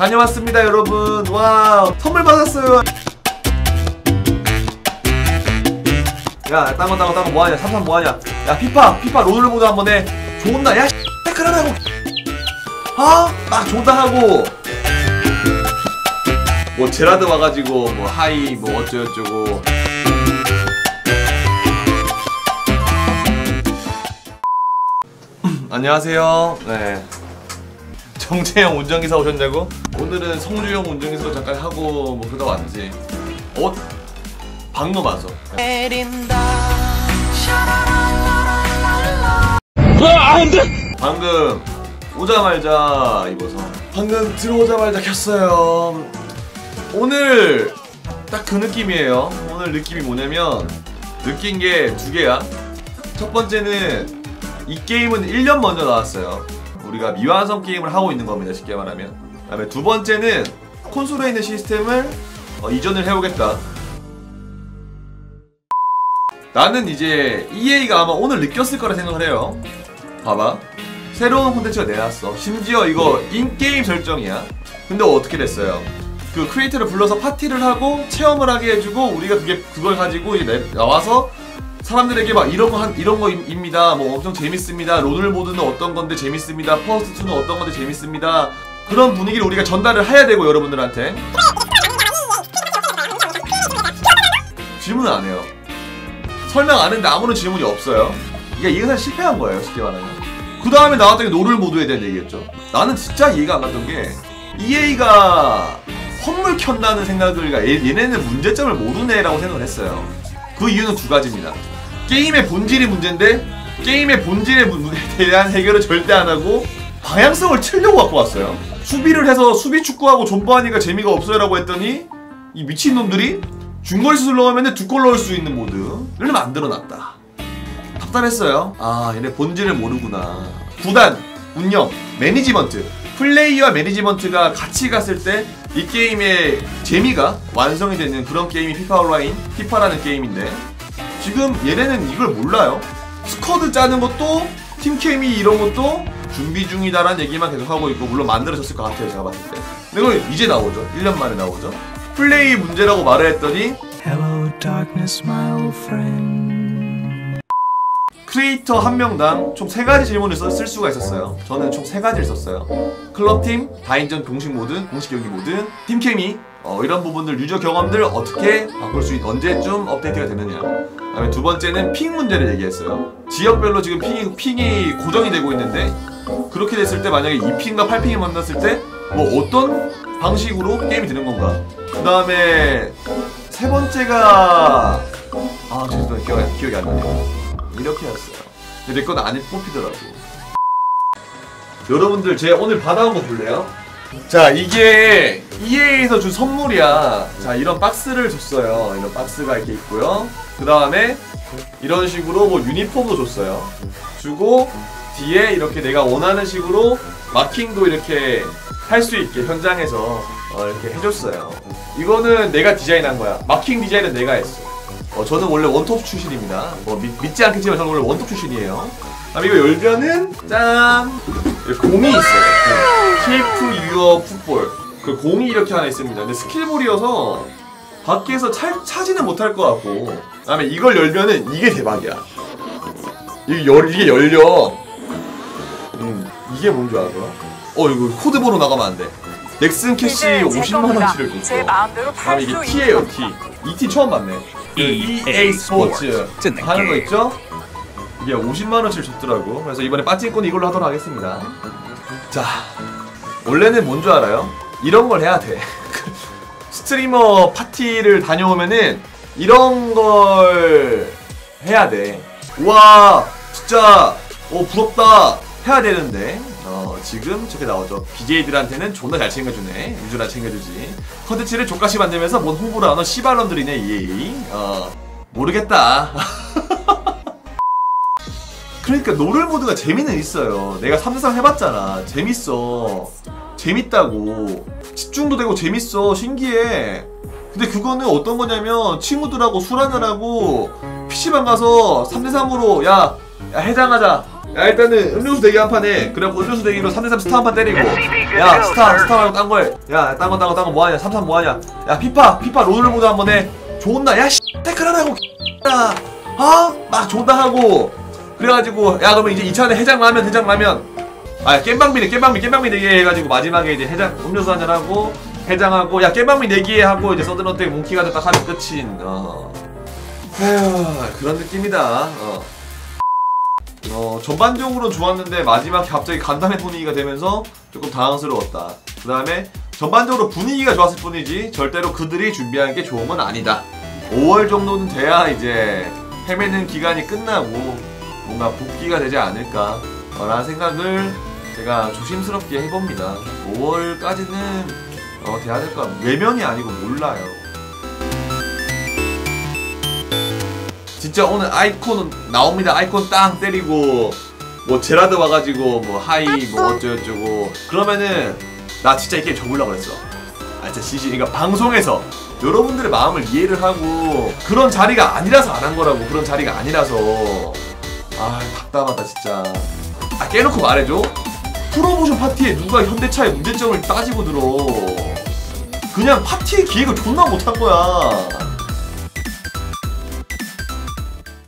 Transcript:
다녀왔습니다 여러분. 와 선물 받았어요. 야 딴거 딴거 딴거 뭐하냐? 삼삼 뭐하냐? 야 피파 피파 롤보드 한번 해. 좋은다. 야 태클하라고. 아막 좋다 하고. 뭐 제라드 와가지고 뭐 하이 뭐 어쩌고저쩌고. 안녕하세요. 네 정재영 운전기사 오셨냐고? 오늘은 성주형 운전기사로 잠깐 하고 뭐 그러다 왔지. 어? 방금 와서. 방금 오자말자 입어서. 방금 들어오자마자 켰어요. 오늘 딱 그 느낌이에요. 오늘 느낌이 뭐냐면 느낀 게 두 개야. 첫 번째는 이 게임은 1년 먼저 나왔어요 우리가 미완성 게임을 하고 있는 겁니다 쉽게 말하면. 그 다음에 두 번째는 콘솔에 있는 시스템을 어, 이전을 해오겠다. 나는 이제 EA가 아마 오늘 느꼈을 거라 생각을 해요. 봐봐. 새로운 콘텐츠가 내놨어. 심지어 이거 인게임 설정이야. 근데 어떻게 됐어요? 그 크리에이터를 불러서 파티를 하고 체험을 하게 해주고 우리가 그게 그걸 가지고 나와서 사람들에게 막 이런 거 한 이런 거입니다. 뭐 엄청 재밌습니다. 로들 모드는 어떤 건데 재밌습니다. 퍼스트 2는 어떤 건데 재밌습니다. 그런 분위기를 우리가 전달을 해야 되고 여러분들한테 질문을 안 해요. 설명 안 했는데 아무런 질문이 없어요. 이게 이해가 실패한 거예요, 쉽게 말하면. 그 다음에 나왔던 게 노를 모드에 대한 얘기였죠. 나는 진짜 이해가 안 갔던 게 EA가 선물 켠다는 생각을 그러니까 얘- 얘네는 문제점을 모르네라고 생각을 했어요. 그 이유는 두 가지입니다. 게임의 본질이 문제인데 게임의 본질에 문- 대한 해결을 절대 안 하고 방향성을 틀려고 갖고 왔어요. 수비를 해서 수비 축구하고 존버하니까 재미가 없어요라고 했더니 이 미친 놈들이 중거리 슛을 넣으면 두 골 넣을 수 있는 모드를 만들어놨다. 답답했어요. 아, 얘네 본질을 모르구나. 구단, 운영, 매니지먼트, 플레이와 매니지먼트가 같이 갔을 때 이 게임의 재미가 완성이 되는 그런 게임이 피파 온라인, 피파라는 게임인데 지금 얘네는 이걸 몰라요. 스쿼드 짜는 것도 팀 케미 이런 것도 준비 중이다라는 얘기만 계속 하고 있고 물론 만들어졌을 것 같아요 제가 봤을 때. 근데 이거 이제 나오죠. 1년 만에 나오죠. 플레이 문제라고 말을 했더니 Hello, darkness, my old friend. 크리에이터 한 명당 총 세 가지 질문을 써- 쓸 수가 있었어요. 저는 총 세 가지를 썼어요. 클럽팀, 다인전 공식 모드, 공식 경기 모드, 팀 케미 어, 이런 부분들 유저 경험들 어떻게 바꿀 수 있, 언제쯤 업데이트가 되느냐. 그다음에 두 번째는 핑 문제를 얘기했어요. 지역별로 지금 핑이, 핑이 고정이 되고 있는데 그렇게 됐을 때 만약에 2핑과 8핑이 만났을 때 뭐 어떤 방식으로 게임이 되는 건가. 그 다음에 세 번째가 아 죄송해요 기억이, 기억이 안 나네요. 이렇게 했어요. 근데 내건 안에 뽑히더라고. 여러분들 제가 오늘 받아온 거 볼래요? 자 이게 EA에서 준 선물이야. 자 이런 박스를 줬어요. 이런 박스가 이렇게 있고요. 그 다음에 이런 식으로 뭐 유니폼도 줬어요. 주고 뒤에 이렇게 내가 원하는 식으로 마킹도 이렇게 할 수 있게 현장에서 어, 이렇게 해줬어요. 이거는 내가 디자인한 거야. 마킹 디자인은 내가 했어. 어, 저는 원래 원톱 출신입니다. 뭐 믿, 믿지 않겠지만 저는 원래 원톱 출신이에요. 아, 이거 열면은 짠 공이 있어요. TF 유어 풋볼. 그 공이 이렇게 하나 있습니다. 근데 스킬볼이어서 밖에서 차, 차지는 못할 것 같고. 그다음에 이걸 열면은 이게 대박이야. 이게 열 이게 열려. 음 이게 뭔 줄 알아? 어 이거 코드 번호 나가면 안 돼. 넥슨 캐시 이제 제 50만 겁니다. 원치를 그다음에 팔 이게 T예요 있는 T. 이 T 처음 봤네. 그 EA 스포츠 하는 거 있죠? 이게 50만 원치를 줬더라고. 그래서 이번에 빠찡코는 이걸로 하도록 하겠습니다. 자, 원래는 뭔 줄 알아요? 이런 걸 해야 돼. 스트리머 파티를 다녀오면은 이런 걸 해야 돼. 우와, 진짜, 오, 부럽다. 해야 되는데, 어, 지금 저렇게 나오죠. BJ들한테는 존나 잘 챙겨주네. 유주나 챙겨주지. 컨텐츠를 족같이 만들면서 뭔 홍보를 하는 씨발놈들이네, EA. 어, 모르겠다. 그러니까 노를 모드가 재미는 있어요. 내가 3상 해봤잖아. 재밌어. 재밌다고. 집중도 되고 재밌어. 신기해. 근데 그거는 어떤 거냐면 친구들하고 술 한잔하고 PC방 가서 3대3으로 야, 야 해장하자. 야 일단은 음료수 대기 한 판에 그래갖고 음료수 대기로 3대3 스타 한 판 때리고. 야 스타 스타 말고 딴 거해 야딴 거딴거딴거 뭐하냐? 3-3 뭐하냐? 야 피파 피파 롤을 모드 한번 해 좋나 야 씨, 태클 하고 야 어? 막 존나 하고. 그래가지고 야 그러면 이제 2차전에 해장 라면 해장 라면. 아 깸방미네 깸방미 깸방미 내기 해가지고 마지막에 이제 해장 음료수 한잔 하고 해장하고 야 깸방미 내기 하고 이제 서든어택 몽키가 딱 하면 끝인 어. 휴 그런 느낌이다. 어. 어 전반적으로 좋았는데 마지막 갑자기 간담회 분위기가 되면서 조금 당황스러웠다. 그 다음에 전반적으로 분위기가 좋았을 뿐이지 절대로 그들이 준비한 게 좋은 건 아니다. 5월 정도는 돼야 이제 헤매는 기간이 끝나고 뭔가 복귀가 되지 않을까 라는 생각을 제가 조심스럽게 해봅니다. 5월까지는 어, 돼야 될것 같아요 외면이 아니고 몰라요 진짜 오늘 아이콘 나옵니다. 아이콘 땅 때리고 뭐 제라드 와가지고 뭐 하이 뭐 어쩌고저쩌고. 그러면은 나 진짜 이 게임 접으려고 그랬어. 아 진짜 지지 그러니까 방송에서 여러분들의 마음을 이해를 하고 그런 자리가 아니라서 안 한 거라고 그런 자리가 아니라서. 아 답답하다 진짜. 아 깨놓고 말해줘. 프로모션 파티에 누가 현대차의 문제점을 따지고 들어. 그냥 파티의 기획을 존나 못한 거야